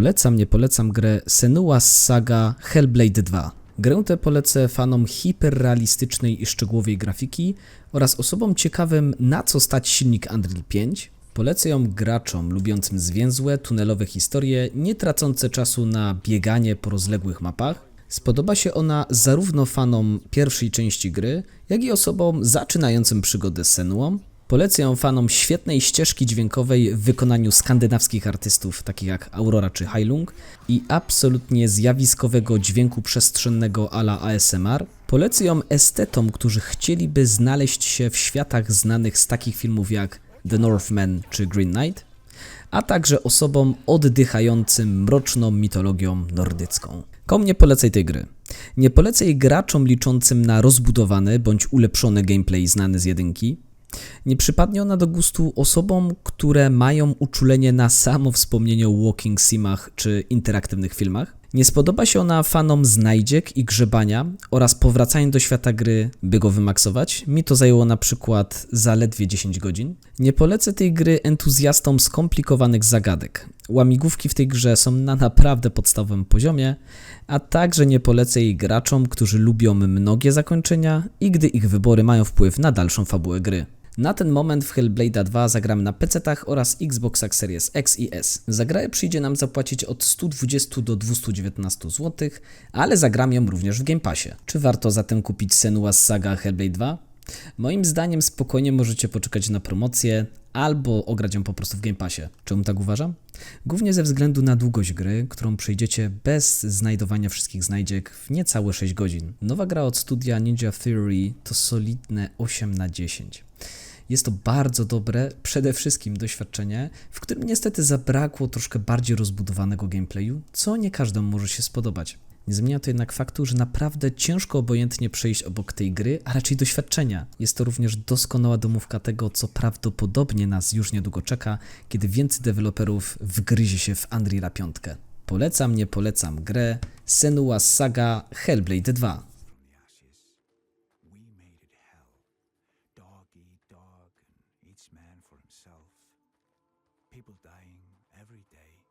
Polecam, nie polecam grę Senua's Saga Hellblade 2. Grę tę polecę fanom hiperrealistycznej i szczegółowej grafiki oraz osobom ciekawym na co stać silnik Unreal 5. Polecę ją graczom lubiącym zwięzłe, tunelowe historie, nie tracące czasu na bieganie po rozległych mapach. Spodoba się ona zarówno fanom pierwszej części gry, jak i osobom zaczynającym przygodę z Senuą. Polecę fanom świetnej ścieżki dźwiękowej w wykonaniu skandynawskich artystów takich jak Aurora czy Heilung i absolutnie zjawiskowego dźwięku przestrzennego ala ASMR. Polecę ją estetom, którzy chcieliby znaleźć się w światach znanych z takich filmów jak The Northman czy Green Knight, a także osobom oddychającym mroczną mitologią nordycką. Komu nie polecaj tej gry? Nie polecaj graczom liczącym na rozbudowany bądź ulepszony gameplay znany z jedynki. Nie przypadnie ona do gustu osobom, które mają uczulenie na samo wspomnienie o walking simach czy interaktywnych filmach. Nie spodoba się ona fanom znajdziek i grzebania oraz powracania do świata gry, by go wymaksować. Mi to zajęło na przykład zaledwie 10 godzin. Nie polecę tej gry entuzjastom skomplikowanych zagadek. Łamigłówki w tej grze są na naprawdę podstawowym poziomie, a także nie polecę jej graczom, którzy lubią mnogie zakończenia i gdy ich wybory mają wpływ na dalszą fabułę gry. Na ten moment w Hellblade'a 2 zagramy na PC-tach oraz Xboxach Series X i S. Za grę przyjdzie nam zapłacić od 120 do 219 zł, ale zagram ją również w Game Passie. Czy warto zatem kupić Senua's Saga Hellblade 2? Moim zdaniem spokojnie możecie poczekać na promocję albo ograć ją po prostu w Game Passie. Czemu tak uważam? Głównie ze względu na długość gry, którą przejdziecie bez znajdowania wszystkich znajdziek w niecałe 6 godzin. Nowa gra od studia Ninja Theory to solidne 8 na 10. Jest to bardzo dobre, przede wszystkim doświadczenie, w którym niestety zabrakło troszkę bardziej rozbudowanego gameplayu, co nie każdemu może się spodobać. Nie zmienia to jednak faktu, że naprawdę ciężko obojętnie przejść obok tej gry, a raczej doświadczenia. Jest to również doskonała domówka tego, co prawdopodobnie nas już niedługo czeka, kiedy więcej deweloperów wgryzie się w Unreal 5. Polecam, nie polecam grę Senua's Saga Hellblade 2. Each man for himself. People dying every day.